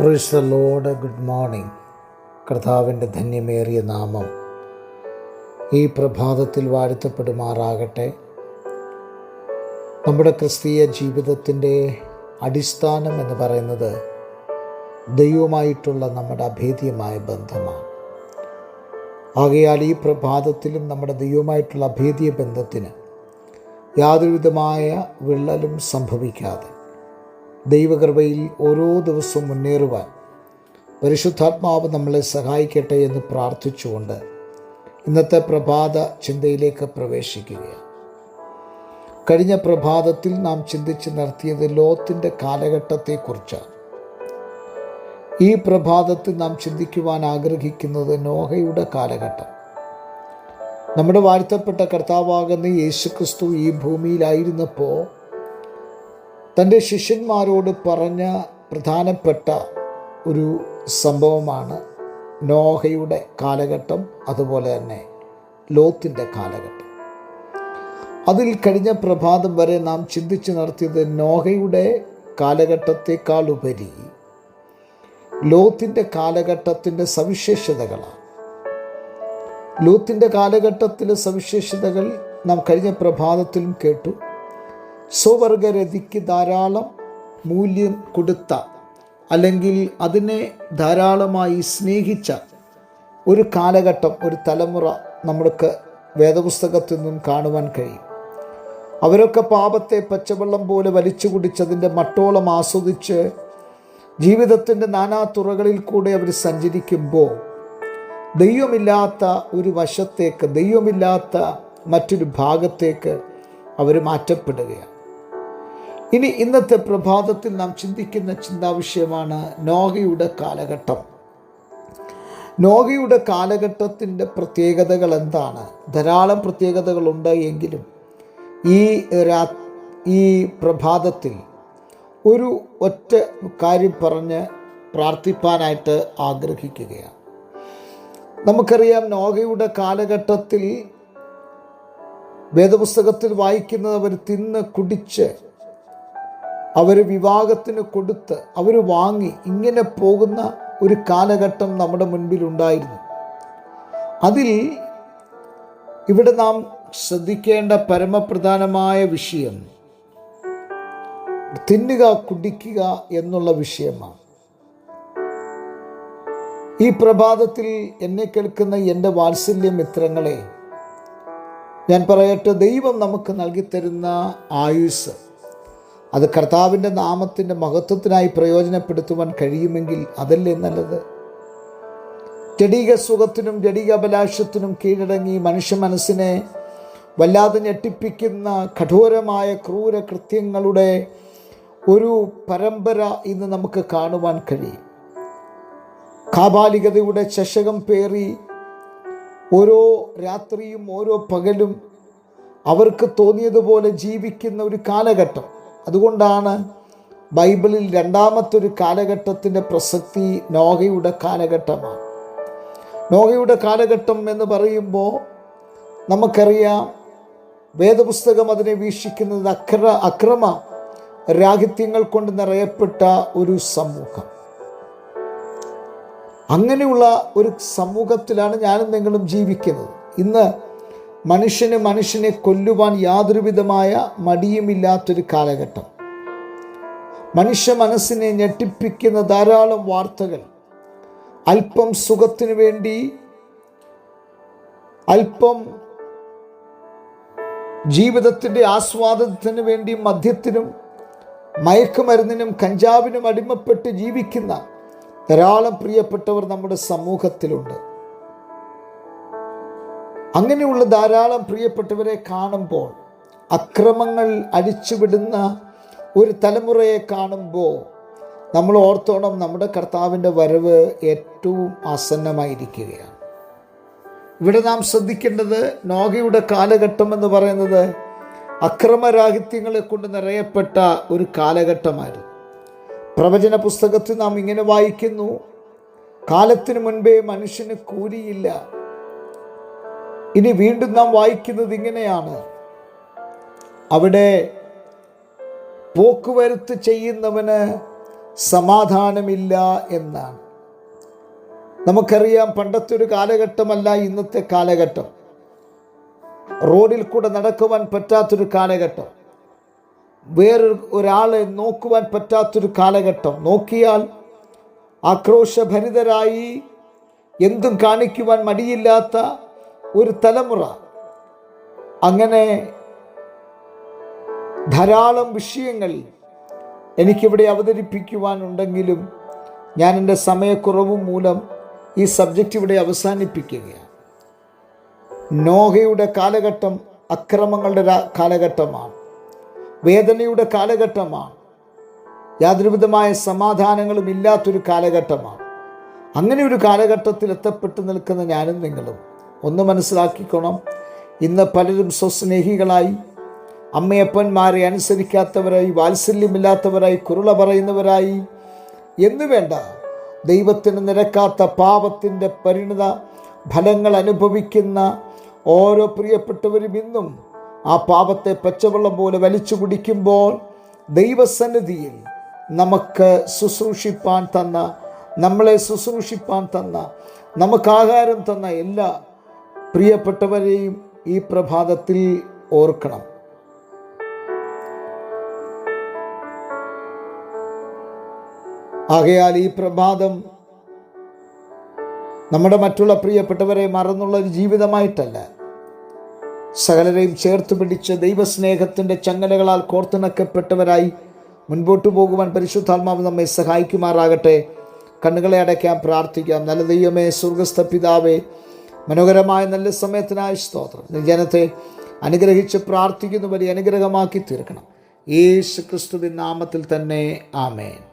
Praise the Lord good morning കർത്താവിന്റെ ധന്യമേറിയ നാമം ഈ പ്രഭാതത്തിൽ വാഴ്ത്തപ്പെടുമാറാകട്ടെ. നമ്മുടെ ക്രിസ്തീയ ജീവിതത്തിന്റെ അടിസ്ഥാനം എന്ന് പറയുന്നത് ദൈവമായിട്ടുള്ള നമ്മുടെ അഭേദ്യമായ ബന്ധമാണ്. ആകയാൽ ഈ പ്രഭാതത്തിലും നമ്മുടെ ദൈവമായിട്ടുള്ള അഭേദ്യ ബന്ധത്തിന് യാതൊരുവിധമായ വിള്ളലും സംഭവിക്കാതെ ദൈവകൃപയിൽ ഓരോ ദിവസവും മുന്നേറുവാൻ പരിശുദ്ധാത്മാവ് നമ്മളെ സഹായിക്കട്ടെ എന്ന് പ്രാർത്ഥിച്ചുകൊണ്ട് ഇന്നത്തെ പ്രഭാത ചിന്തയിലേക്ക് പ്രവേശിക്കുകയാണ്. കഴിഞ്ഞ പ്രഭാതത്തിൽ നാം ചിന്തിച്ച് നടത്തിയത് ലോത്തിന്റെ കാലഘട്ടത്തെക്കുറിച്ചാണ്. ഈ പ്രഭാതത്തിൽ നാം ചിന്തിക്കുവാൻ ആഗ്രഹിക്കുന്നത് നോഹയുടെ കാലഘട്ടം. നമ്മുടെ വാഴ്ത്തപ്പെട്ട കർത്താവാകുന്ന യേശുക്രിസ്തു ഈ ഭൂമിയിലായിരുന്നപ്പോൾ തന്റെ ശിഷ്യന്മാരോട് പറഞ്ഞ പ്രധാനപ്പെട്ട ഒരു സംഭവമാണ് നോഹയുടെ കാലഘട്ടം അതുപോലെ തന്നെ ലോത്തിന്റെ കാലഘട്ടം. അതിൽ കഴിഞ്ഞ പ്രഭാതം വരെ നാം ചിന്തിച്ചു നടത്തിയത് നോഹയുടെ കാലഘട്ടത്തെക്കാൾ ഉപരി ലോത്തിന്റെ കാലഘട്ടത്തിന്റെ സവിശേഷതകളാണ്. ലോത്തിന്റെ കാലഘട്ടത്തിലെ സവിശേഷതകൾ നാം കഴിഞ്ഞ പ്രഭാതത്തിലും കേട്ടു. സ്വവർഗരതിക്ക് ധാരാളം മൂല്യം കൊടുത്ത അല്ലെങ്കിൽ അതിനെ ധാരാളമായി സ്നേഹിച്ച ഒരു കാലഘട്ടം ഒരു തലമുറ നമ്മൾക്ക് വേദപുസ്തകത്തിൽ നിന്നും കാണുവാൻ കഴിയും. അവരൊക്കെ പാപത്തെ പച്ചവെള്ളം പോലെ വലിച്ചു കുടിച്ചതിന്റെ മട്ടോളം ആസ്വദിച്ച് ജീവിതത്തിന്റെ നാനാ തുറകളിൽ കൂടെ അവർ സഞ്ചരിക്കുമ്പോൾ ദൈവമില്ലാത്ത ഒരു വശത്തേക്ക് ദൈവമില്ലാത്ത മറ്റൊരു ഭാഗത്തേക്ക് അവർ മാറ്റപ്പെടുകയാണ്. ഇനി ഇന്നത്തെ പ്രഭാതത്തിൽ നാം ചിന്തിക്കുന്ന ചിന്താവിഷയമാണ് നോഹയുടെ കാലഘട്ടം. നോഹയുടെ കാലഘട്ടത്തിന്റെ പ്രത്യേകതകൾ എന്താണ്? ധാരാളം പ്രത്യേകതകളുണ്ട് എങ്കിലും ഈ രാ ഈ പ്രഭാതത്തിൽ ഒരു ഒറ്റ കാര്യം പറഞ്ഞ് പ്രാർത്ഥിപ്പാനായിട്ട് ആഗ്രഹിക്കുകയാണ്. നമുക്കറിയാം നോഹയുടെ കാലഘട്ടത്തിൽ വേദപുസ്തകത്തിൽ വായിക്കുന്നത് അവർ തിന്ന് കുടിച്ച് അവർ വിവാഹത്തിന് കൊടുത്ത് അവർ വാങ്ങി ഇങ്ങനെ പോകുന്ന ഒരു കാലഘട്ടം നമ്മുടെ മുൻപിലുണ്ടായിരുന്നു അതിൽ ഇവിടെ നാം ശ്രദ്ധിക്കേണ്ട പരമപ്രധാനമായ വിഷയം തിന്നുക കുടിക്കുക എന്നുള്ള വിഷയമാണ്. ഈ പ്രഭാതത്തിൽ എന്നെ കേൾക്കുന്ന എന്റെ വാത്സല്യ മിത്രങ്ങളെ ഞാൻ പറയട്ടെ ദൈവം നമുക്ക് നൽകിത്തരുന്ന ആയുസ് അത് കർത്താവിന്റെ നാമത്തിന്റെ മഹത്വത്തിനായി പ്രയോജനപ്പെടുത്തുവാൻ കഴിയുമെങ്കിൽ അതല്ലേ നല്ലത്? ജടീക സുഖത്തിനും ജടീക അഭിലാഷത്തിനും കീഴടങ്ങി മനുഷ്യ മനസ്സിനെ വല്ലാതെ ഞെട്ടിപ്പിക്കുന്ന കഠോരമായ ക്രൂര കൃത്യങ്ങളുടെ ഒരു പരമ്പര ഇന്ന് നമുക്ക് കാണുവാൻ കഴിയും. കാബാലികതയുടെ ചഷകം പേറി ഓരോ രാത്രിയും ഓരോ പകലും അവർക്ക് തോന്നിയതുപോലെ ജീവിക്കുന്ന ഒരു കാലഘട്ടം. അതുകൊണ്ടാണ് ബൈബിളിൽ രണ്ടാമത്തെ ഒരു കാലഘട്ടത്തിന്റെ പ്രസക്തി നോഹയുടെ കാലഘട്ടമാണ്. നോഹയുടെ കാലഘട്ടം എന്ന് പറയുമ്പോൾ നമുക്കറിയാം വേദപുസ്തകം അതിനെ വീക്ഷിക്കുന്നത് അക്ര അക്രമ രാഹിത്യങ്ങൾ കൊണ്ട് നിറയപ്പെട്ട ഒരു സമൂഹം. അങ്ങനെയുള്ള ഒരു സമൂഹത്തിലാണ് ഞാനും നിങ്ങളും ജീവിക്കുന്നത്. ഇന്ന് മനുഷ്യന് മനുഷ്യനെ കൊല്ലുവാൻ യാതൊരുവിധമായ മടിയുമില്ലാത്തൊരു കാലഘട്ടം. മനുഷ്യ മനസ്സിനെ ഞെട്ടിപ്പിക്കുന്ന ധാരാളം വാർത്തകൾ. അല്പം സുഖത്തിനു വേണ്ടി അല്പം ജീവിതത്തിന്റെ ആസ്വാദനത്തിന് വേണ്ടി മദ്യത്തിനും മയക്കുമരുന്നിനും കഞ്ചാവിനും അടിമപ്പെട്ട് ജീവിക്കുന്ന ധാരാളം പ്രിയപ്പെട്ടവർ നമ്മുടെ സമൂഹത്തിലുണ്ട്. അങ്ങനെയുള്ള ധാരാളം പ്രിയപ്പെട്ടവരെ കാണുമ്പോൾ അക്രമങ്ങൾ അഴിച്ചുവിടുന്ന ഒരു തലമുറയെ കാണുമ്പോൾ നമ്മൾ ഓർത്തോണം നമ്മുടെ കർത്താവിന്റെ വരവ് ഏറ്റവും ആസന്നമായിരിക്കുകയാണ്. ഇവിടെ നാം ശ്രദ്ധിക്കേണ്ടത് നോഗയുടെ കാലഘട്ടം എന്ന് പറയുന്നത് അക്രമരാഹിത്യങ്ങളെ കൊണ്ട് നിറയപ്പെട്ട ഒരു കാലഘട്ടമായിരുന്നു. പ്രവചന പുസ്തകത്തിൽ നാം ഇങ്ങനെ വായിക്കുന്നു കാലത്തിനു മുൻപേ മനുഷ്യന് കൂലിയില്ല ഇനി വീണ്ടും നാം വായിക്കുന്നത് ഇങ്ങനെയാണ്. അവിടെ പോക്കുവരുത്ത് ചെയ്യുന്നവന് സമാധാനമില്ല എന്നാണ്. നമുക്കറിയാം പണ്ടത്തെ ഒരു കാലഘട്ടമല്ല ഇന്നത്തെ കാലഘട്ടം. റോഡിൽ കൂടെ നടക്കുവാൻ പറ്റാത്തൊരു കാലഘട്ടം. വേറൊരു ഒരാളെ നോക്കുവാൻ പറ്റാത്തൊരു കാലഘട്ടം. നോക്കിയാൽ ആക്രോശഭരിതരായി എന്തും കാണിക്കുവാൻ മടിയില്ലാത്ത ഒരു തലമുറ അങ്ങനെ ധാരാളം വിഷയങ്ങൾ എനിക്കിവിടെ അവതരിപ്പിക്കുവാനുണ്ടെങ്കിലും ഞാൻ എന്റെ സമയക്കുറവ് മൂലം ഈ സബ്ജക്റ്റ് ഇവിടെ അവസാനിപ്പിക്കുകയാണ്. നോഹയുടെ കാലഘട്ടം അക്രമങ്ങളുടെ കാലഘട്ടമാണ്. വേദനയുടെ കാലഘട്ടമാണ്. യാതൊരുവിധമായ സമാധാനങ്ങളും ഇല്ലാത്തൊരു കാലഘട്ടമാണ്. അങ്ങനെ ഒരു കാലഘട്ടത്തിൽ എത്തപ്പെട്ടു നിൽക്കുന്ന ഞാനും നിങ്ങളും ഒന്ന് മനസ്സിലാക്കിക്കണം. ഇന്ന് പലരും സ്വസ്നേഹികളായി. അമ്മയപ്പന്മാരെ അനുസരിക്കാത്തവരായി വാത്സല്യമില്ലാത്തവരായി കുരുള പറയുന്നവരായി. എന്നു വേണ്ട. ദൈവത്തിന് നിരക്കാത്ത പാപത്തിന്റെ പരിണിത ഫലങ്ങൾ അനുഭവിക്കുന്ന ഓരോ പ്രിയപ്പെട്ടവരും ഇന്നും ആ പാപത്തെ പച്ചവെള്ളം പോലെ വലിച്ചു കുടിക്കുമ്പോൾ ദൈവസന്നിധിയിൽ നമുക്ക് ശുശ്രൂഷിപ്പാൻ തന്ന നമ്മളെ ശുശ്രൂഷിപ്പാൻ തന്ന നമുക്ക് ആഹാരം തന്ന എല്ലാ പ്രിയപ്പെട്ടവരെയും ഈ പ്രഭാതത്തിൽ ഓർക്കണം. ആകയാൽ ഈ പ്രഭാതം നമ്മുടെ മറ്റുള്ള പ്രിയപ്പെട്ടവരെ മറന്നുള്ള ഒരു ജീവിതമായിട്ടല്ല. സകലരെയും ചേർത്ത് പിടിച്ച് ദൈവസ്നേഹത്തിന്റെ ചങ്ങലകളാൽ കോർത്തിണക്കപ്പെട്ടവരായി മുൻപോട്ട് പോകുവാൻ പരിശുദ്ധാത്മാവ് നമ്മെ സഹായിക്കുമാറാകട്ടെ. കണ്ണുകളെ അടയ്ക്കാൻ പ്രാർത്ഥിക്കാം. നല്ല ദൈവമേ സ്വർഗസ്ഥ പിതാവേ മനോഹരമായ നല്ല സമയത്തിനായ സ്തോത്രം. ജനത്തെ അനുഗ്രഹിച്ച് പ്രാർത്ഥിക്കുന്നു വലിയ അനുഗ്രഹമാക്കി തീർക്കണം. യേശു ക്രിസ്തുവിൻ നാമത്തിൽ തന്നെ ആമേൻ.